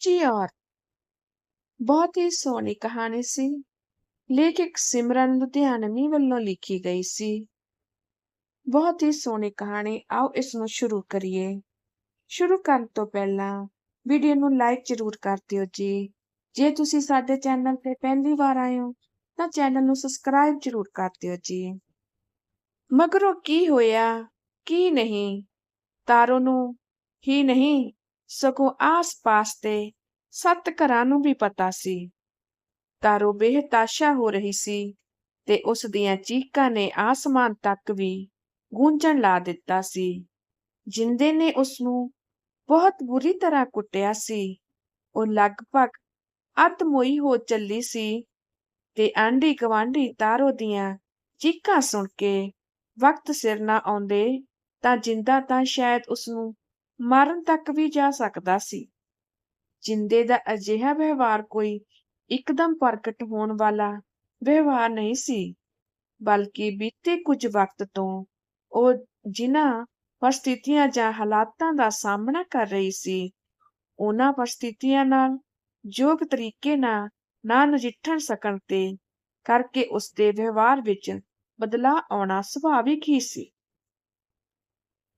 ਉੱਚੀ ਔਰਤ ਬਹੁਤ ਹੀ ਸੋਹਣੀ ਕਹਾਣੀ ਸੀ ਲੇਖਕ ਸਿਮਰਨ ਲੁਧਿਆਣਵੀ ਵੱਲੋਂ ਲਿਖੀ ਗਈ ਸੀ ਬਹੁਤ ਹੀ ਸੋਹਣੀ ਕਹਾਣੀ ਆਓ ਇਸ ਨੂੰ ਸ਼ੁਰੂ ਕਰੀਏ ਸ਼ੁਰੂ ਕਰਨ ਤੋਂ ਪਹਿਲਾਂ ਵੀਡੀਓ ਨੂੰ ਲਾਈਕ ਜ਼ਰੂਰ ਕਰ ਦਿਓ ਜੀ ਜੇ ਤੁਸੀਂ ਸਾਡੇ ਚੈਨਲ ਤੇ ਪਹਿਲੀ ਵਾਰ ਆਏ ਹੋ ਤਾਂ ਚੈਨਲ ਨੂੰ ਸਬਸਕ੍ਰਾਈਬ ਜ਼ਰੂਰ ਕਰ ਦਿਓ ਜੀ ਮਗਰੋਂ ਕੀ ਹੋਇਆ ਕੀ ਨਹੀਂ ਤਾਰੋ ਨੂੰ ਹੀ ਨਹੀਂ ਸਗੋਂ ਆਸ-ਪਾਸ ਤੇ ਸੱਤ ਘਰਾਂ ਨੂੰ ਵੀ ਪਤਾ ਸੀ। ਤਾਰੋ ਬੇਹਤਾਸ਼ਾ ਹੋ ਰਹੀ ਸੀ ਤੇ ਉਸ ਦੀਆਂ ਚੀਕਾਂ ਨੇ ਆਸਮਾਨ ਤੱਕ ਵੀ ਗੂੰਜਣ ਲਾ ਦਿੱਤਾ ਸੀ। ਜਿੰਦੇ ਨੇ ਉਸ ਨੂੰ ਬਹੁਤ ਬੁਰੀ ਤਰ੍ਹਾਂ ਕੁੱਟਿਆ ਸੀ। ਉਹ ਲਗਭਗ ਅੱਧ ਹੋ ਚੱਲੀ ਸੀ ਤੇ ਆਂਢੀ ਗਵਾਂਢੀ ਤਾਰੋ ਦੀਆਂ ਚੀਕਾਂ ਸੁਣ ਕੇ ਵਕਤ ਸਿਰ ਨਾ ਆਉਂਦੇ ਤਾਂ ਜਿੰਦਾ ਤਾਂ ਸ਼ਾਇਦ ਉਸ ਨੂੰ ਮਾਰਨ ਤੱਕ ਵੀ ਜਾ ਸਕਦਾ ਸੀ। ਜਿੰਦੇ ਦਾ ਅਜਿਹਾ ਵਿਵਹਾਰ ਕੋਈ ਇੱਕਦਮ ਪ੍ਰਗਟ ਹੋਣ ਵਾਲਾ ਵਿਵਹਾਰ ਨਹੀਂ ਸੀ, ਬਲਕਿ ਬੀਤੇ ਕੁਝ ਵਕਤ ਤੋਂ ਉਹ ਜਿਨ੍ਹਾਂ ਪਰਿਸਥਿਤੀਆਂ ਜਾਂ ਹਾਲਾਤਾਂ ਦਾ ਸਾਹਮਣਾ ਕਰ ਰਹੀ ਸੀ, ਉਹਨਾਂ ਪਰਿਸਥਿਤੀਆਂ ਨਾਲ ਯੋਗ ਤਰੀਕੇ ਨਾਲ ਨਾ ਨਜਿੱਠਣ ਸਕਣ ਤੇ ਕਰਕੇ ਉਸ ਦੇ ਵਿਵਹਾਰ ਵਿੱਚ ਬਦਲਾਅ ਆਉਣਾ ਸੁਭਾਵਿਕ ਹੀ ਸੀ।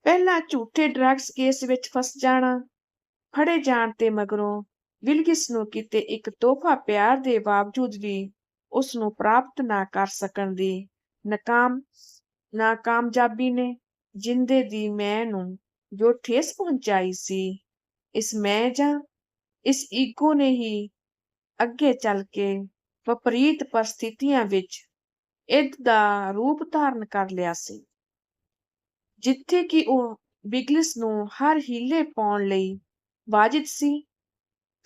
ਪਹਿਲਾਂ ਝੂਠੇ ਡਰੱਗਸ ਕੇਸ ਵਿੱਚ ਫਸ ਜਾਣਾ, ਫੜੇ ਜਾਣ ਤੇ ਮਗਰੋਂ ਵਿਲਗਿਸ ਨੂੰ ਕਿਤੇ ਇੱਕ ਤੋਹਫਾ ਪਿਆਰ ਦੇ ਬਾਵਜੂਦ ਵੀ ਉਸ ਨੂੰ ਪ੍ਰਾਪਤ ਨਾ ਕਰ ਸਕਣ ਦੀ ਨਕਾਮ, ਨਾਕਾਮਯਾਬੀ ਨੇ ਜਿੰਦੇ ਦੀ ਮੈਂ ਨੂੰ ਜੋ ਠੇਸ ਪਹੁੰਚਾਈ ਸੀ, ਇਸ ਮੈਂ ਜਾਂ ਇਸ ਈਗੋ ਨੇ ਹੀ ਅੱਗੇ ਚੱਲ ਕੇ ਵਿਪਰੀਤ ਪਰਿਸਥਿਤੀਆਂ ਵਿੱਚ ਇਦ ਦਾ ਰੂਪ ਧਾਰਨ ਕਰ ਲਿਆ ਸੀ। ਜਿੱਥੇ ਕਿ ਉਹ ਬਿਗਲਿਸ ਨੂੰ ਹਰ ਹੀਲੇ ਪਾਉਣ ਲਈ ਵਾਜਿਦ ਸੀ।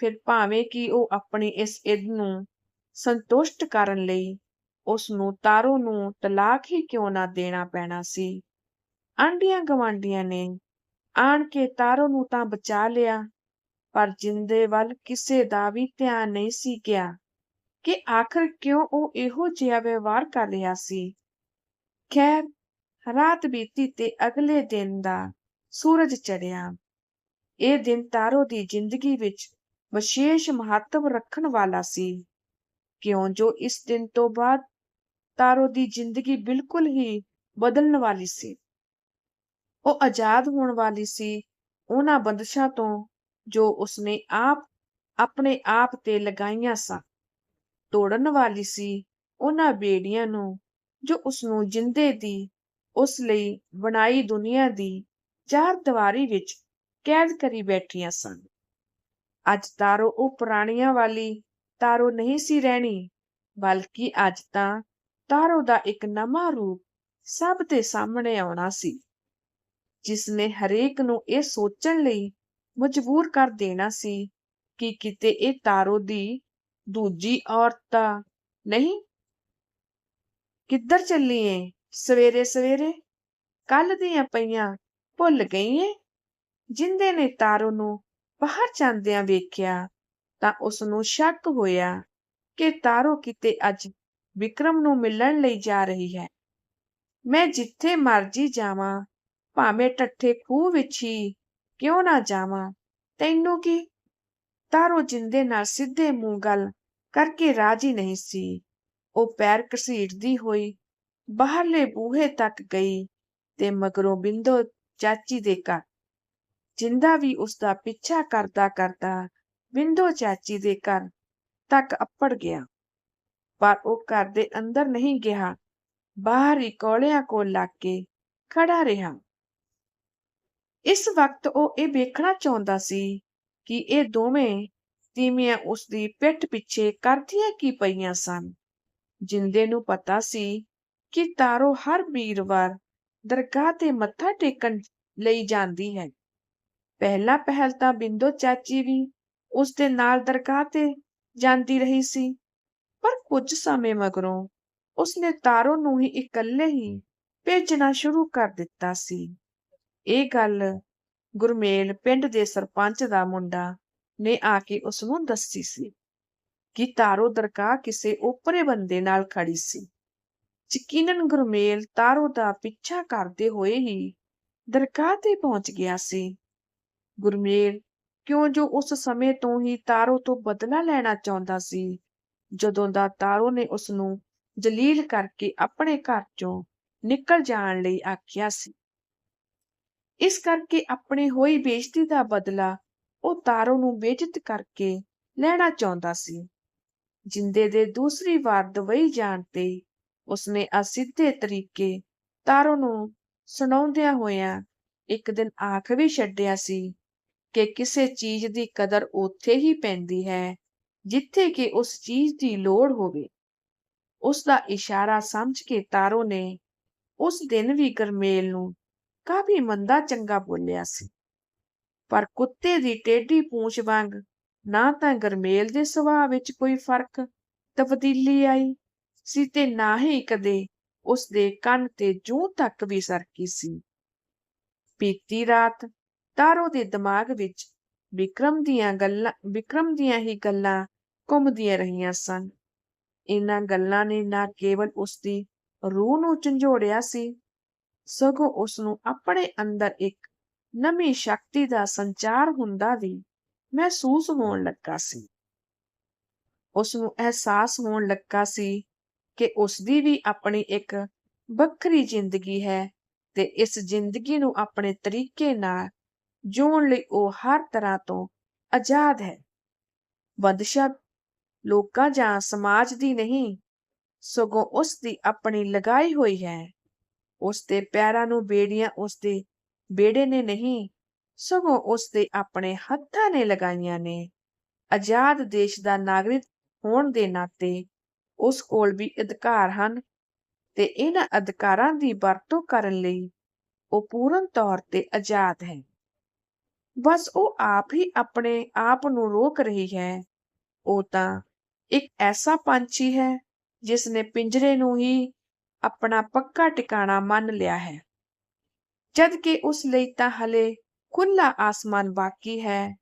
ਫਿਰ ਭਾਵੇਂ ਕਿ ਉਹ ਆਪਣੀ ਇਸ ਇਦ ਨੂੰ ਸੰਤੁਸ਼ਟ ਕਰਨ ਲਈ ਉਸ ਨੂੰ ਤਾਰੋ ਨੂੰ ਤਲਾਕ ਹੀ ਕਿਉਂ ਨਾ ਦੇਣਾ ਪੈਣਾ ਸੀ? ਆਂਡੀਆਂ ਗਵਾਂਡੀਆਂ ਨੇ ਆਣ ਕੇ ਤਾਰੋ ਨੂੰ ਤਾਂ ਬਚਾ ਲਿਆ, ਪਰ ਜਿੰਦੇ ਵੱਲ ਕਿਸੇ ਦਾ ਵੀ ਧਿਆਨ ਨਹੀਂ ਸੀ ਗਿਆ ਕਿ ਆਖਰ ਕਿਉਂ ਉਹ ਇਹੋ ਜਿਹਾ ਵਿਵਹਾਰ ਕਰ ਰਿਹਾ ਸੀ? ਖੈਰ ਰਾਤ ਬੀਤੀ ਤੇ ਅਗਲੇ ਦਿਨ ਦਾ ਸੂਰਜ ਚੜਿਆ ਇਹ ਦਿਨ ਤਾਰੋ ਦੀ ਜ਼ਿੰਦਗੀ ਵਿੱਚ ਵਿਸ਼ੇਸ਼ ਮਹੱਤਵ ਰੱਖਣ ਵਾਲਾ ਸੀ। ਕਿਉਂ? ਜੋ ਇਸ ਦਿਨ ਤੋਂ ਬਾਅਦ ਤਾਰੋ ਦੀ ਜ਼ਿੰਦਗੀ ਬਿਲਕੁਲ ਹੀ ਬਦਲਣ ਵਾਲੀ ਸੀ। ਉਹ ਆਜ਼ਾਦ ਹੋਣ ਵਾਲੀ ਸੀ ਉਹਨਾਂ ਬੰਦਸ਼ਾਂ ਤੋਂ ਜੋ ਉਸਨੇ ਆਪ, ਆਪਣੇ ਆਪ ਤੇ ਲਗਾਈਆਂ ਸਨ। ਤੋੜਨ ਵਾਲੀ ਸੀ ਉਹਨਾਂ ਬੇੜੀਆਂ ਨੂੰ ਜੋ ਉਸ ਨੂੰ ਜਿੰਦੇ ਦੀ ਉਸ ਲਈ ਬਣਾਈ ਦੁਨੀਆ ਦੀ ਚਾਰ ਦੀਵਾਰੀ ਵਿੱਚ ਕੈਦ ਕਰੀ ਬੈਠੀਆਂ ਸਨ। ਅੱਜ ਤਾਰੋ ਉਹ ਪੁਰਾਣੀਆਂ ਵਾਲੀ ਤਾਰੋ ਨਹੀਂ ਸੀ ਰਹਿਣੀ, ਬਲਕਿ ਅੱਜ ਤਾਂ ਤਾਰੋ ਦਾ ਇੱਕ ਨਵਾਂ ਰੂਪ ਸਭ ਦੇ ਸਾਹਮਣੇ ਆਉਣਾ ਸੀ, ਜਿਸ ਨੇ ਹਰੇਕ ਨੂੰ ਇਹ ਸੋਚਣ ਲਈ ਮਜਬੂਰ ਕਰ ਦੇਣਾ ਸੀ ਕਿ ਕਿਤੇ ਇਹ ਤਾਰੋ ਦੀ ਦੂਜੀ ਔਰਤ ਨਹੀਂ? ਕਿੱਧਰ ਚੱਲੀਏ? ਸਵੇਰੇ ਸਵੇਰੇ ਕੱਲ ਦੀਆਂ ਪਈਆਂ ਭੁੱਲ ਗਈ ਏ ਜਿੰਦੇ ਨੇ ਤਾਰੋ ਨੂੰ ਬਾਹਰ ਜਾਂਦਿਆਂ ਵੇਖਿਆ ਤਾਂ ਉਸ ਨੂੰ ਸ਼ੱਕ ਹੋਇਆ ਕਿ ਤਾਰੋ ਕਿਤੇ ਅੱਜ ਵਿਕਰਮ ਨੂੰ ਮਿਲਣ ਲਈ ਜਾ ਰਹੀ ਹੈ। ਮੈਂ ਜਿੱਥੇ ਮਰਜ਼ੀ ਜਾਵਾਂ, ਭਾਵੇਂ ਟੱਠੇ ਖੂਹ ਵਿੱਚ ਹੀ ਕਿਉਂ ਨਾ ਜਾਵਾਂ, ਤੈਨੂੰ ਕੀ? ਤਾਰੋ ਜਿੰਦੇ ਨਾਲ ਸਿੱਧੇ ਮੂੰਹ ਗੱਲ ਕਰਕੇ ਰਾਜੀ ਨਹੀਂ ਸੀ। ਉਹ ਪੈਰ ਘਸੀਟਦੀ ਹੋਈ ਬਾਹਰਲੇ ਬੂਹੇ ਤੱਕ ਗਈ ਤੇ ਮਗਰੋਂ ਬਿੰਦੋ ਚਾਚੀ ਦੇ ਘਰ। ਜਿੰਦਾ ਵੀ ਉਸ ਦਾ ਪਿੱਛਾ ਕਰਦਾ ਕਰਦਾ ਬਿੰਦੋ ਚਾਚੀ ਦੇ ਘਰ ਤੱਕ ਅੱਪੜ ਗਿਆ। ਪਰ ਉਹ ਘਰ ਦੇ ਅੰਦਰ ਨਹੀਂ ਗਿਆ। ਬਾਹਰ ਹੀ ਕੋਲਿਆਂ ਕੋਲ ਲੱਗ ਕੇ ਖੜਾ ਰਿਹਾ। ਇਸ ਵਕਤ ਉਹ ਇਹ ਵੇਖਣਾ ਚਾਹੁੰਦਾ ਸੀ ਕਿ ਇਹ ਦੋਵੇਂ ਤੀਵੀਆਂ ਉਸ ਦੀ ਪਿੱਠ ਪਿੱਛੇ ਕਰਦੀਆਂ ਕੀ ਪਈਆਂ ਸਨ। ਜਿੰਦੇ ਨੂੰ ਪਤਾ ਸੀ ਕਿ ਤਾਰੋ ਹਰ ਵੀਰਵਾਰ ਦਰਗਾਹ ਤੇ ਮੱਥਾ ਟੇਕਣ ਲਈ ਜਾਂਦੀ ਹੈ। ਪਹਿਲਾ ਪਹਿਲ ਤਾਂ ਬਿੰਦੋ ਚਾਚੀ ਵੀ ਉਸ ਦੇ ਨਾਲ ਦਰਗਾਹ ਤੇ ਜਾਂਦੀ ਰਹੀ ਸੀ, ਪਰ ਕੁਝ ਸਮੇਂ ਮਗਰੋਂ ਉਸਨੇ ਤਾਰੋ ਨੂੰ ਹੀ ਇਕੱਲੇ ਹੀ ਭੇਜਣਾ ਸ਼ੁਰੂ ਕਰ ਦਿੱਤਾ ਸੀ। ਇਹ ਗੱਲ ਗੁਰਮੇਲ ਪਿੰਡ ਦੇ ਸਰਪੰਚ ਦਾ ਮੁੰਡਾ ਨੇ ਆ ਕੇ ਉਸ ਨੂੰ ਦੱਸੀ ਸੀ ਕਿ ਤਾਰੋ ਦਰਗਾਹ ਕਿਸੇ ਓਪਰੇ ਬੰਦੇ ਨਾਲ ਖੜੀ ਸੀ। ਯਕੀਨਨ ਗੁਰਮੇਲ ਤਾਰੋ ਦਾ ਪਿੱਛਾ ਕਰਦੇ ਹੋਏ ਹੀ ਦਰਗਾਹ ਤੇ ਪਹੁੰਚ ਗਿਆ ਸੀ। ਗੁਰਮੇਲ, ਕਿਉਂ ਜੋ ਉਸ ਸਮੇਂ ਤੋਂ ਹੀ ਤਾਰੋ ਤੋਂ ਬਦਲਾ ਲੈਣਾ ਚਾਹੁੰਦਾ ਸੀ, ਜਦੋਂ ਦਾ ਤਾਰੋ ਨੇ ਉਸ ਨੂੰ ਜਲੀਲ ਕਰਕੇ ਆਪਣੇ ਘਰ ਚੋਂ ਨਿਕਲ ਜਾਣ ਲਈ ਆਖਿਆ ਸੀ। ਇਸ ਕਰਕੇ ਆਪਣੀ ਹੋਈ ਬੇਇੱਜ਼ਤੀ ਦਾ ਬਦਲਾ ਉਹ ਤਾਰੋ ਨੂੰ ਬੇਇੱਜ਼ਤ ਕਰਕੇ ਲੈਣਾ ਚਾਹੁੰਦਾ ਸੀ। ਜਿੰਦੇ ਦੇ ਦੂਸਰੀ ਵਾਰ ਦਵਾਈ ਜਾਣ ਤੇ ਉਸਨੇ ਅਸਿੱਧੇ ਤਰੀਕੇ ਤਾਰੋ ਨੂੰ ਸੁਣਾਉਂਦਿਆਂ ਹੋਇਆਂ ਇੱਕ ਦਿਨ ਆਖ ਵੀ ਛੱਡਿਆ ਸੀ ਕਿ ਕਿਸੇ ਚੀਜ਼ ਦੀ ਕਦਰ ਉੱਥੇ ਹੀ ਪੈਂਦੀ ਹੈ, ਜਿੱਥੇ ਕਿ ਉਸ ਚੀਜ਼ ਦੀ ਲੋੜ ਹੋਵੇ। ਉਸ ਦਾ ਇਸ਼ਾਰਾ ਸਮਝ ਕੇ ਤਾਰੋ ਨੇ ਉਸ ਦਿਨ ਵੀ ਗਰਮੇਲ ਨੂੰ ਕਾਫੀ ਮੰਦਾ ਚੰਗਾ ਬੋਲਿਆ ਸੀ। ਪਰ ਕੁੱਤੇ ਦੀ ਟੇਢੀ ਪੂੰਛ ਵਾਂਗ ਨਾ ਤਾਂ ਗਰਮੇਲ ਦੇ ਸੁਭਾਅ ਵਿੱਚ ਕੋਈ ਫ਼ਰਕ ਤਬਦੀਲੀ ਆਈ ਸੀ ਤੇ ਨਾ ਹੀ ਕਦੇ ਉਸ ਦੇ ਕੰਨ ਤੇ ਜੂੰ ਤੱਕ ਵੀ ਸਰਕੀ ਸੀ। ਬੀਤੀ ਰਾਤ ਤਾਰੋ ਦੇ ਦਿਮਾਗ ਵਿੱਚ ਵਿਕਰਮ ਦੀਆਂ ਗੱਲਾਂ, ਵਿਕਰਮ ਦੀਆਂ ਹੀ ਗੱਲਾਂ ਘੁੰਮਦੀਆਂ ਰਹੀਆਂ ਸਨ। ਇਹਨਾਂ ਗੱਲਾਂ ਨੇ ਨਾ ਕੇਵਲ ਉਸ ਦੀ ਰੂਹ ਨੂੰ ਝੰਜੋੜਿਆ ਸੀ, ਸਗੋਂ ਉਸ ਨੂੰ ਆਪਣੇ ਅੰਦਰ ਇੱਕ ਨਵੀਂ ਸ਼ਕਤੀ ਦਾ ਸੰਚਾਰ ਹੁੰਦਾ ਵੀ ਮਹਿਸੂਸ ਹੋਣ ਲੱਗਾ ਸੀ। ਉਸ ਨੂੰ ਅਹਿਸਾਸ ਹੋਣ ਲੱਗਾ ਸੀ ਕਿ ਉਸ ਦੀ ਵੀ ਆਪਣੀ ਇੱਕ ਵੱਖਰੀ ਜ਼ਿੰਦਗੀ ਹੈ ਤੇ ਇਸ ਜ਼ਿੰਦਗੀ ਨੂੰ ਆਪਣੇ ਤਰੀਕੇ ਨਾਲ ਜਿਉਣ ਲਈ ਉਹ ਹਰ ਤਰ੍ਹਾਂ ਤੋਂ ਆਜ਼ਾਦ ਹੈ। ਬੰਦਸ਼ਾ ਲੋਕਾਂ ਜਾਂ ਸਮਾਜ ਦੀ ਨਹੀਂ, ਸਗੋਂ ਉਸ ਦੀ ਆਪਣੀ ਲਗਾਈ ਹੋਈ ਹੈ। ਉਸ ਦੇ ਪੈਰਾਂ ਨੂੰ ਬੇੜੀਆਂ ਉਸ ਦੇ ਬੇੜੇ ਨੇ ਨਹੀਂ, ਸਗੋਂ ਉਸ ਦੇ ਆਪਣੇ ਹੱਥਾਂ ਨੇ ਲਗਾਈਆਂ ਨੇ। ਆਜ਼ਾਦ ਦੇਸ਼ ਦਾ ਨਾਗਰਿਕ ਹੋਣ ਦੇ ਨਾਤੇ ਉਸ ਕੋਲ ਵੀ ਅਧਿਕਾਰ ਹਨ ਤੇ ਇਹਨਾਂ ਅਧਿਕਾਰਾਂ ਦੀ ਵਰਤੋਂ ਕਰਨ ਲਈ ਉਹ ਪੂਰਨ ਤੌਰ ਤੇ ਆਜ਼ਾਦ ਹੈ। ਬਸ ਉਹ ਆਪ ਹੀ ਆਪਣੇ ਆਪ ਨੂੰ ਰੋਕ ਰਹੀ ਹੈ। ਉਹ ਤਾਂ ਇੱਕ ਐਸਾ ਪੰਛੀ ਹੈ ਜਿਸ ਨੇ ਪਿੰਜਰੇ ਨੂੰ ਹੀ ਆਪਣਾ ਪੱਕਾ ਟਿਕਾਣਾ ਮੰਨ ਲਿਆ ਹੈ। ਜਦ ਕਿ ਉਸ ਲਈ ਤਾਂ ਹਲੇ ਖੁੱਲਾ ਆਸਮਾਨ ਬਾਕੀ ਹੈ।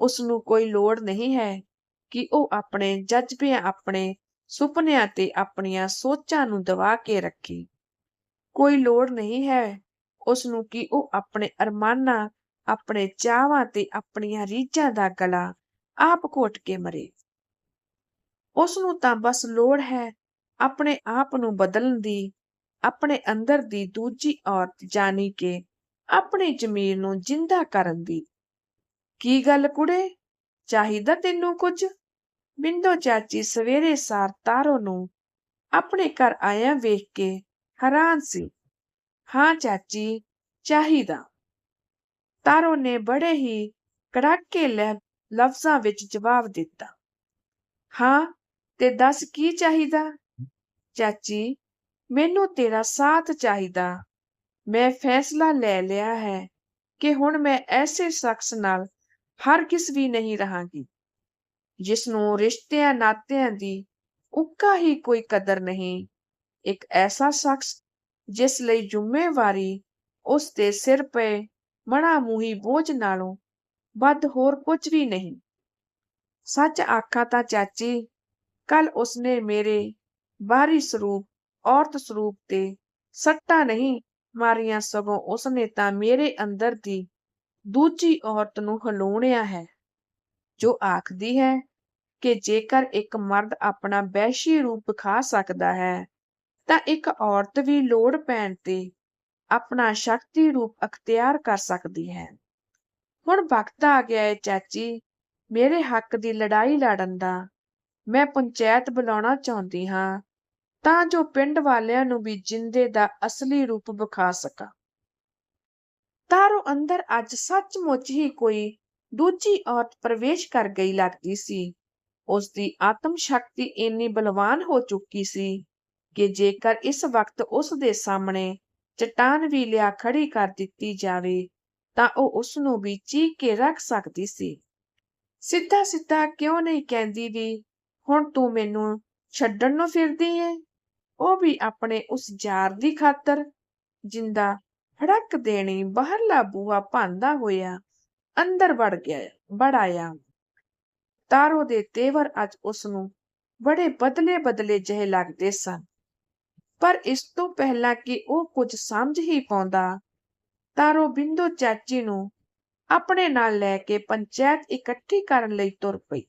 ਉਸ ਨੂੰ ਕੋਈ ਲੋੜ ਨਹੀਂ ਹੈ ਕਿ ਉਹ ਆਪਣੇ ਜਜ਼ਬਿਆਂ ਆਪਣੇ ਸੁਪਨਿਆਂ ਤੇ ਆਪਣੀਆਂ ਸੋਚਾਂ ਨੂੰ ਦਬਾ ਕੇ ਰੱਖੇ। ਕੋਈ ਲੋੜ ਨਹੀਂ ਹੈ ਉਸ ਨੂੰ ਕਿ ਉਹ ਆਪਣੇ ਅਰਮਾਨਾਂ, ਆਪਣੇ ਚਾਹਾਂ ਤੇ ਆਪਣੀਆਂ ਰੀਝਾਂ ਦਾ ਗਲਾ ਆਪ ਘੋਟ ਕੇ ਮਰੇ। ਉਸ ਨੂੰ ਤਾਂ ਬਸ ਲੋੜ ਹੈ ਆਪਣੇ ਆਪ ਨੂੰ ਬਦਲਣ ਦੀ, ਆਪਣੇ ਅੰਦਰ ਦੀ ਦੂਜੀ ਔਰਤ ਜਾਣੀ ਕਿ ਆਪਣੀ ਜ਼ਮੀਰ ਨੂੰ ਜਿੰਦਾ ਕਰਨ ਦੀ। ਕੀ ਗੱਲ ਕੁੜੇ? ਚਾਹੀਦਾ ਤੈਨੂੰ ਕੁਝ? ਬਿੰਦੋ ਚਾਚੀ ਸਵੇਰੇ ਸਾਰ ਤਾਰੋ ਨੂੰ ਆਪਣੇ ਘਰ ਆਇਆ ਵੇਖ ਕੇ ਹੈਰਾਨ ਸੀ। ਹਾਂ ਚਾਚੀ, ਚਾਹੀਦਾ। ਤਾਰੋ ਨੇ ਬੜੇ ਹੀ ਕੜਾਕੇ ਲਫ਼ਜ਼ਾਂ ਵਿੱਚ ਜਵਾਬ ਦਿੱਤਾ। ਹਾਂ, ਤੇ ਦੱਸ ਕੀ ਚਾਹੀਦਾ? ਚਾਚੀ, ਮੈਨੂੰ ਤੇਰਾ ਸਾਥ ਚਾਹੀਦਾ। ਮੈਂ ਫੈਸਲਾ ਲੈ ਲਿਆ ਹੈ ਕਿ ਹੁਣ ਮੈਂ ਐਸੇ ਸ਼ਖਸ ਨਾਲ ਹਰ ਕਿਸ ਵੀ ਨਹੀਂ ਰਹਾਂਗੀ। ਜਿਸ ਨੂੰ ਰਿਸ਼ਤਿਆਂ ਨਾਤਿਆਂ ਦੀ ਉੱਕਾ ਹੀ ਕੋਈ ਕਦਰ ਨਹੀਂ, ਇੱਕ ਐਸਾ ਸ਼ਖਸ ਜਿਸ ਲਈ ਜ਼ਿੰਮੇਵਾਰੀ ਉਸ ਦੇ ਸਿਰ ਪਏ ਮਣਾ ਮੂਹੀ ਬੋਝ ਨਾਲੋਂ ਵੱਧ ਹੋਰ ਕੁਝ ਵੀ ਨਹੀਂ। ਸੱਚ ਆਖਾਂ ਤਾਂ ਚਾਚੀ, ਕੱਲ ਉਸਨੇ ਮੇਰੇ ਬਾਹਰੀ ਸਰੂਪ, ਔਰਤ ਸਰੂਪ ਤੇ ਸੱਟਾਂ ਨਹੀਂ ਮਾਰੀਆਂ ਸਗੋਂ ਉਸਨੇ ਤਾਂ ਮੇਰੇ ਅੰਦਰ ਦੀ ਦੂਜੀ ਔਰਤ ਨੂੰ ਹਲੂਣਿਆ ਹੈ, ਜੋ ਆਖਦੀ ਹੈ ਕਿ ਜੇਕਰ ਇੱਕ ਮਰਦ ਆਪਣਾ ਵੈਸ਼ੀ ਰੂਪ ਵਿਖਾ ਸਕਦਾ ਹੈ, ਤਾਂ ਇੱਕ ਔਰਤ ਵੀ ਲੋੜ ਪੈਣ ਤੇ ਆਪਣਾ ਸ਼ਕਤੀ ਰੂਪ ਅਖਤਿਆਰ ਕਰ ਸਕਦੀ ਹੈ। ਹੁਣ ਵਕਤ ਆ ਗਿਆ ਹੈ ਚਾਚੀ, ਮੇਰੇ ਹੱਕ ਦੀ ਲੜਾਈ ਲੜਨ ਦਾ। ਮੈਂ ਪੰਚਾਇਤ ਬੁਲਾਉਣਾ ਚਾਹੁੰਦੀ ਹਾਂ, ਤਾਂ ਜੋ ਪਿੰਡ ਵਾਲਿਆਂ ਨੂੰ ਵੀ ਜਿੰਦੇ ਦਾ ਅਸਲੀ ਰੂਪ ਵਿਖਾ ਸਕਾਂ। ਤਾਰੋ ਅੰਦਰ ਅੱਜ ਸੱਚਮੁੱਚ ਹੀ ਕੋਈ ਦੂਜੀ ਔਰਤ ਪ੍ਰਵੇਸ਼ ਕਰ ਗਈ ਲੱਗਦੀ ਸੀ। ਉਸ ਦੀ ਆਤਮ ਸ਼ਕਤੀ ਇੰਨੀ ਬਲਵਾਨ ਹੋ ਚੁੱਕੀ ਸੀ ਕਿ ਜੇਕਰ ਇਸ ਵਕਤ ਉਸ ਦੇ ਸਾਹਮਣੇ ਚਟਾਨ ਵੀ ਲਿਆ ਖੜੀ ਕਰ ਦਿੱਤੀ ਜਾਵੇ, ਤਾਂ ਉਹ ਉਸ ਨੂੰ ਵੀ ਚੀਕ ਕੇ ਰੱਖ ਸਕਦੀ ਸੀ। ਸਿੱਧਾ ਸਿੱਧਾ ਕਿਉਂ ਨਹੀਂ ਕਹਿੰਦੀ ਵੀ, ਹੁਣ ਤੂੰ ਮੈਨੂੰ ਛੱਡਣ ਨੂੰ ਫਿਰਦੀ ਏ? ਉਹ ਵੀ ਆਪਣੇ ਉਸ ਯਾਰ ਦੀ ਖਾਤਰ, ਜਿੰਦਾ ਫੜਕ ਦੇਣੀ ਬਾਹਰਲਾ ਬੂਆ ਭਾਂਦਾ ਹੋਇਆ ਅੰਦਰ ਵੜ ਗਿਆ, ਵੜ ਆਇਆ। ਤਾਰੋ ਦੇ ਤੇਵਰ ਅੱਜ ਉਸ ਨੂੰ ਬੜੇ ਬਦਲੇ ਬਦਲੇ ਜਿਹੇ ਲੱਗਦੇ ਸਨ। ਪਰ ਇਸ ਤੋਂ ਪਹਿਲਾਂ ਕਿ ਉਹ ਕੁਝ ਸਮਝ ਹੀ ਪਾਉਂਦਾ, ਤਾਰੋ ਬਿੰਦੋ ਚਾਚੀ ਨੂੰ ਆਪਣੇ ਨਾਲ ਲੈ ਕੇ ਪੰਚਾਇਤ ਇਕੱਠੀ ਕਰਨ ਲਈ ਤੁਰ ਪਈ।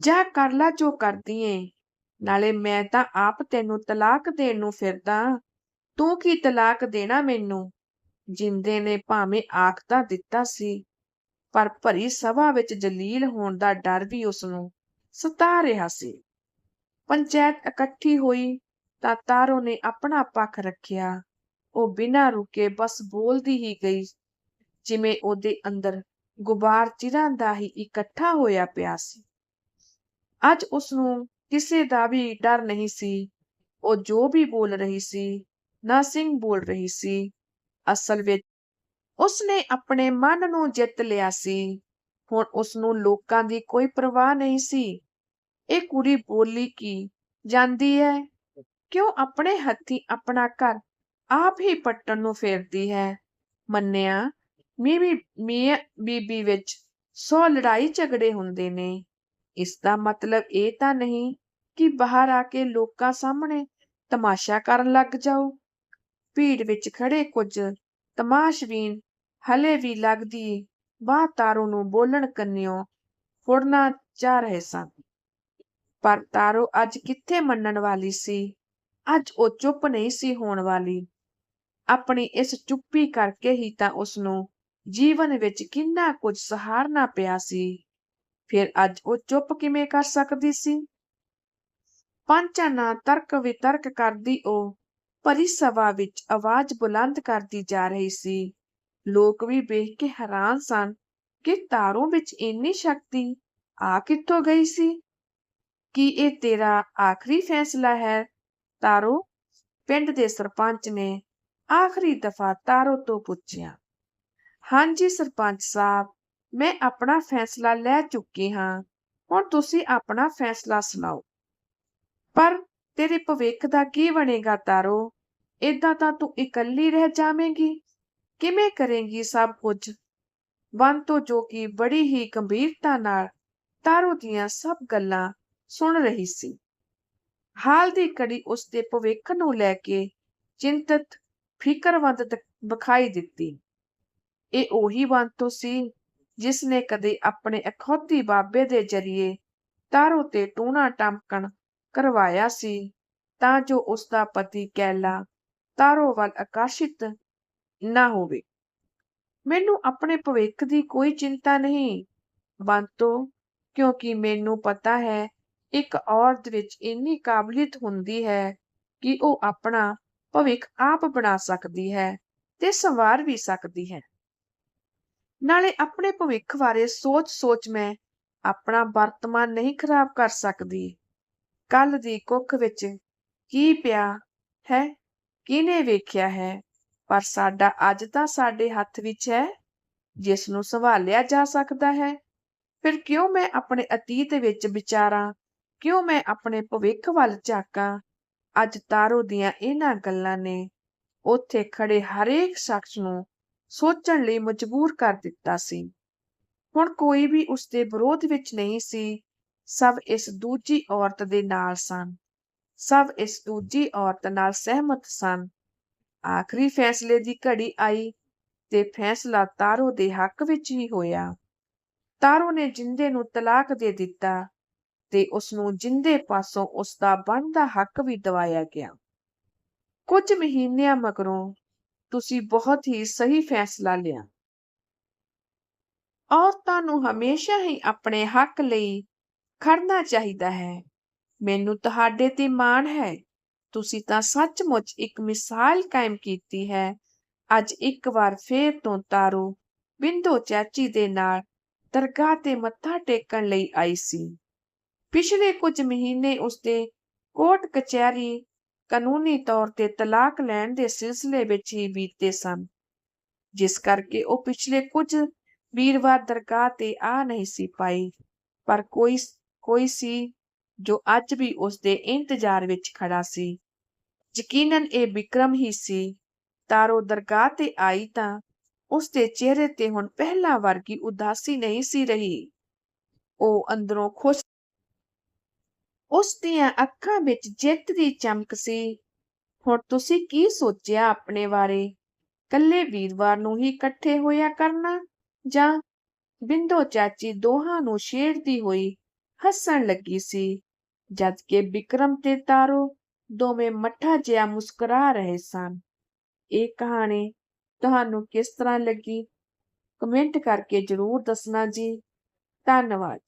ਜਾ ਕਰ ਲਾ ਜੋ ਕਰਦੀ ਏ, ਨਾਲੇ ਮੈਂ ਤਾਂ ਆਪ ਤੈਨੂੰ ਤਲਾਕ ਦੇਣ ਨੂੰ ਫਿਰਦਾ, ਤੂੰ ਕੀ ਤਲਾਕ ਦੇਣਾ ਮੈਨੂੰ? ਜਿੰਦੇ ਨੇ ਭਾਵੇਂ ਆਖ ਤਾਂ ਦਿੱਤਾ ਸੀ। ਪਰ ਭਰੀ ਸਭਾ ਵਿੱਚ ਜਲੀਲ ਹੋਣ ਦਾ ਡਰ ਵੀ ਉਸ ਨੂੰ ਸਤਾ ਰਿਹਾ ਸੀ। ਪੰਚਾਇਤ ਇਕੱਠੀ ਹੋਈ ਤਾਂ ਤਾਰੋ ਨੇ ਆਪਣਾ ਪੱਖ ਰੱਖਿਆ। ਉਹ ਬਿਨਾਂ ਰੁਕੇ ਬਸ ਬੋਲਦੀ ਹੀ ਗਈ, ਜਿਵੇਂ ਉਹਦੇ ਅੰਦਰ ਗੁਬਾਰ ਚਿਰਾਂ ਦਾ ਹੀ ਇਕੱਠਾ ਹੋਇਆ ਪਿਆ ਸੀ। ਅੱਜ ਉਸ ਨੂੰ ਕਿਸੇ ਦਾ ਵੀ ਡਰ ਨਹੀਂ ਸੀ। ਉਹ ਜੋ ਵੀ ਬੋਲ ਰਹੀ ਸੀ, ਨਾ ਸਿੰਘ ਬੋਲ ਰਹੀ ਸੀ, ਅਸਲ ਵਿੱਚ ਉਸਨੇ ਆਪਣੇ ਮਨ ਨੂੰ ਜਿੱਤ ਲਿਆ ਸੀ। ਹੁਣ ਉਸ ਨੂੰ ਲੋਕਾਂ ਦੀ ਕੋਈ ਪਰਵਾਹ ਨਹੀਂ ਸੀ। ਇਹ ਕੁੜੀ ਬੋਲੀ ਕੀ ਜਾਂਦੀ ਹੈ? ਕਿਉਂ ਆਪਣੇ ਹੱਥੀ ਆਪਣਾ ਘਰ ਆਪ ਹੀ ਪੱਟਣ ਨੂੰ ਫੇਰਦੀ ਹੈ? ਮੰਨਿਆ, ਮੀਵੀ, ਮੀਆਂ ਬੀਬੀ ਵਿੱਚ ਸੌ ਲੜਾਈ ਝਗੜੇ ਹੁੰਦੇ ਨੇ। ਇਸ ਦਾ ਮਤਲਬ ਇਹ ਤਾਂ ਨਹੀਂ ਕਿ ਬਾਹਰ ਆ ਕੇ ਲੋਕਾਂ ਸਾਹਮਣੇ ਤਮਾਸ਼ਾ ਕਰਨ ਲੱਗ ਜਾਓ। ਭੀੜ ਵਿੱਚ ਖੜੇ ਕੁਝ ਤਮਾਸ਼ਬੀਨ ਹਲੇ ਵੀ ਲੱਗਦੀ ਬਾਹ ਤਾਰੋ ਨੂੰ ਬੋਲਣ ਕੰਨਿਓ ਫੁੜਨਾ ਚਾਹ ਰਹੇ ਸਨ ਪਰ ਤਾਰੋ ਅੱਜ ਕਿੱਥੇ ਮੰਨਣ ਵਾਲੀ ਸੀ? ਅੱਜ ਉਹ ਚੁੱਪ ਨਹੀਂ ਸੀ ਹੋਣ ਵਾਲੀ। ਆਪਣੀ ਇਸ ਚੁੱਪੀ ਕਰਕੇ ਹੀ ਤਾਂ ਉਸ ਨੂੰ ਜੀਵਨ ਵਿੱਚ ਕਿੰਨਾ ਕੁਝ ਸਹਾਰਨਾ ਪਿਆ ਸੀ। ਫਿਰ ਅੱਜ ਉਹ ਚੁੱਪ ਕਿਵੇਂ ਕਰ ਸਕਦੀ ਸੀ? ਪੰਚਾਂ ਨਾਲ ਤਰਕ ਵਿਤਰਕ ਕਰਦੀ ਉਹ ਭਰੀ ਸਭਾ ਵਿੱਚ ਆਵਾਜ਼ ਬੁਲੰਦ ਕਰਦੀ ਜਾ ਰਹੀ ਸੀ। ਲੋਕ ਵੀ ਵੇਖ ਕੇ ਹੈਰਾਨ ਸਨ ਕਿ ਤਾਰੋਂ ਵਿੱਚ ਇੰਨੀ ਸ਼ਕਤੀ ਆ ਕਿੱਥੋਂ ਗਈ ਸੀ? ਕਿ ਇਹ ਤੇਰਾ ਆਖਰੀ ਫੈਸਲਾ ਹੈ? ਤਾਰੋ, ਪਿੰਡ ਦੇ ਸਰਪੰਚ ਨੇ ਆਖਰੀ ਦਫਾ ਤਾਰੋ ਤੋਂ ਪੁੱਛਿਆ, ਹਾਂਜੀ ਸਰਪੰਚ ਸਾਹਿਬ, ਮੈਂ ਆਪਣਾ ਫੈਸਲਾ ਲੈ ਚੁੱਕੀ ਹਾਂ। ਹੁਣ ਤੁਸੀਂ ਆਪਣਾ ਫੈਸਲਾ ਸੁਣਾਓ। ਪਰ ਤੇਰੇ ਭਵਿੱਖ ਦਾ ਕੀ ਬਣੇਗਾ ਤਾਰੋ? ਏਦਾਂ ਤਾਂ ਤੂੰ ਇਕੱਲੀ ਰਹਿ ਜਾਵੇਂਗੀ। ਕਿਵੇਂ ਕਰੇਂਗੀ ਸਭ ਕੁਝ? ਬੰਤੋ ਜੋ ਕਿ ਬੜੀ ਹੀ ਗੰਭੀਰਤਾ ਨਾਲ ਤਾਰੋ ਦੀਆਂ ਸਭ ਗੱਲਾਂ ਸੁਣ ਰਹੀ ਸੀ। ਹਾਲ ਦੀ ਘੜੀ ਉਸ ਦੇ ਭਵਿੱਖ ਨੂੰ ਲੈ ਕੇ ਚਿੰਤਤ, ਫਿਕਰਵੰਦ ਵਿਖਾਈ ਦਿੱਤੀ। ਇਹ ਉਹੀ ਬੰਤੋ ਸੀ ਜਿਸ ਨੇ ਕਦੇ ਆਪਣੇ ਅਖੌਤੀ ਬਾਬੇ ਦੇ ਜਰੀਏ ਤਾਰੋ ਤੇ ਟੂਣਾ ਟਮਕਣ ਕਰਵਾਇਆ ਸੀ, ਤਾਂ ਜੋ ਉਸ ਦਾ ਪਤੀ ਕੈਲਾ ਤਾਰੋ ਵੱਲ ਆਕਰਸ਼ਿਤ ਨਾ ਹੋਵੇ। ਮੈਨੂੰ ਆਪਣੇ ਭਵਿੱਖ ਦੀ ਕੋਈ ਚਿੰਤਾ ਨਹੀਂ। ਬੰਤੋ, ਕਿਉਂਕਿ ਮੈਨੂੰ ਪਤਾ ਹੈ, ਇੱਕ ਔਰਤ ਵਿੱਚ ਇੰਨੀ ਕਾਬਲੀਅਤ ਹੁੰਦੀ ਹੈ ਕਿ ਉਹ ਆਪਣਾ ਭਵਿੱਖ ਆਪ ਬਣਾ ਸਕਦੀ ਹੈ ਤੇ ਸੰਵਾਰ ਵੀ ਸਕਦੀ ਹੈ। ਨਾਲੇ ਆਪਣੇ ਭਵਿੱਖ ਬਾਰੇ ਸੋਚ-ਸੋਚ ਮੈਂ ਆਪਣਾ ਵਰਤਮਾਨ ਨਹੀਂ ਖਰਾਬ ਕਰ ਸਕਦੀ। ਕੱਲ ਦੀ ਕੁੱਖ ਵਿੱਚ ਕੀ ਪਿਆ ਹੈ ਕਿਨੇ ਵੇਖਿਆ ਹੈ? ਪਰ ਸਾਡਾ ਅੱਜ ਤਾਂ ਸਾਡੇ ਹੱਥ ਵਿੱਚ ਹੈ ਜਿਸ ਨੂੰ ਸੰਭਾਲਿਆ ਜਾ ਸਕਦਾ ਹੈ। ਫਿਰ ਕਿਉਂ ਮੈਂ ਆਪਣੇ ਅਤੀਤ ਵਿੱਚ ਵਿਚਾਰਾਂ, ਕਿਉਂ ਮੈਂ ਆਪਣੇ ਭਵਿੱਖ ਵੱਲ ਝਾਕਾਂ? ਅੱਜ ਤਾਰੋ ਦੀਆਂ ਇਹਨਾਂ ਗੱਲਾਂ ਨੇ ਉੱਥੇ ਖੜੇ ਹਰੇਕ ਸ਼ਖਸ ਨੂੰ ਸੋਚਣ ਲਈ ਮਜਬੂਰ ਕਰ ਦਿੱਤਾ ਸੀ। ਹੁਣ ਕੋਈ ਵੀ ਉਸ ਦੇ ਵਿਰੋਧ ਵਿੱਚ ਨਹੀਂ ਸੀ, ਸਭ ਇਸ ਦੂਜੀ ਔਰਤ ਦੇ ਨਾਲ ਸਨ। ਸਭ ਇਸ ਦੂਜੀ ਔਰਤ ਨਾਲ ਸਹਿਮਤ ਸਨ। ਆਖਰੀ ਫੈਸਲੇ ਦੀ ਘੜੀ ਆਈ ਤੇ ਫੈਸਲਾ ਤਾਰੋ ਦੇ ਹੱਕ ਵਿੱਚ ਹੀ ਹੋਇਆ। ਤਾਰੋ ਨੇ ਜਿੰਦੇ ਨੂੰ ਤਲਾਕ ਦੇ ਦਿੱਤਾ ਤੇ ਉਸ ਨੂੰ ਜਿੰਦੇ ਪਾਸੋਂ ਉਸ ਦਾ ਬਣਦਾ ਹੱਕ ਵੀ ਦਿਵਾਇਆ ਗਿਆ। ਕੁਝ ਮਹੀਨਿਆਂ ਮਗਰੋਂ ਤੁਸੀਂ ਬਹੁਤ ਹੀ ਸਹੀ ਫੈਸਲਾ ਲਿਆ। ਔਰਤਾਂ ਨੂੰ ਹਮੇਸ਼ਾ ਹੀ ਆਪਣੇ ਹੱਕ ਲਈ ਖੜਨਾ ਚਾਹੀਦਾ ਹੈ। ਮੈਨੂੰ ਤੁਹਾਡੇ ਤੇ ਮਾਣ ਹੈ। ਤੁਸੀਂ ਤਾਂ ਸੱਚਮੁੱਚ ਇੱਕ ਮਿਸਾਲ ਕਾਇਮ ਕੀਤੀ ਹੈ। ਅੱਜ ਇੱਕ ਵਾਰ ਫੇਰ ਤੋਂ ਤਾਰੂ ਬਿੰਦੋ ਚਾਚੀ ਦੇ ਨਾਲ ਦਰਗਾਹ ਤੇ ਮੱਥਾ ਟੇਕਣ ਲਈ ਆਈ ਸੀ। ਪਿਛਲੇ ਕੁਝ ਮਹੀਨੇ ਉਸਦੇ ਕੋਰਟ ਕਚਹਿਰੀ ਕਾਨੂੰਨੀ ਤੌਰ ਤੇ ਤਲਾਕ ਲੈਣ ਦੇ ਸਿਲਸਿਲੇ ਵਿੱਚ ਹੀ ਬੀਤੇ ਸਨ, ਜਿਸ ਕਰਕੇ ਉਹ ਪਿਛਲੇ ਕੁਝ ਵੀਰਵਾਰ ਦਰਗਾਹ ਤੇ ਆ ਨਹੀਂ ਸੀ ਪਾਈ। ਪਰ ਕੋਈ ਕੋਈ ਸੀ ਜੋ ਅੱਜ ਵੀ ਉਸ ਦੇ ਇੰਤਜ਼ਾਰ ਵਿੱਚ ਖੜਾ ਸੀ। ਯਕੀਨਨ ਇਹ ਵਿਕਰਮ ਹੀ ਸੀ। ਤਾਰੋ ਦਰਗਾਹ ਤੇ ਆਈ ਤਾਂ ਉਸ ਦੇ ਚਿਹਰੇ ਤੇ ਹੁਣ ਪਹਿਲਾਂ ਵਰਗੀ ਉਦਾਸੀ ਨਹੀਂ ਸੀ ਰਹੀ। ਉਹ ਅੰਦਰੋਂ ਖੁਸ਼ ਉਸ ਦੀਆਂ ਅੱਖਾਂ ਵਿੱਚ ਜਿੱਤ ਦੀ ਚਮਕ ਸੀ। ਹੁਣ ਤੁਸੀਂ ਕੀ ਸੋਚਿਆ ਆਪਣੇ ਬਾਰੇ? ਕੱਲੇ ਵੀਰਵਾਰ ਨੂੰ ਹੀ ਇਕੱਠੇ ਹੋਇਆ ਕਰਨਾ ਜਾਂ ਬਿੰਦੋ ਚਾਚੀ ਦੋਹਾਂ ਨੂੰ ਛੇੜਦੀ ਹੋਈ ਹੱਸਣ ਲੱਗੀ ਸੀ? ਜਦ ਕਿ ਵਿਕਰਮ ਤੇ ਤਾਰੋ ਦੋਵੇਂ ਮੱਠਾ ਜਿਹਾ ਮੁਸਕਰਾ ਰਹੇ ਸਨ। ਇਹ ਕਹਾਣੀ ਤੁਹਾਨੂੰ ਕਿਸ ਤਰ੍ਹਾਂ ਲੱਗੀ? ਕਮੈਂਟ ਕਰਕੇ ਜ਼ਰੂਰ ਦੱਸਣਾ ਜੀ। ਧੰਨਵਾਦ।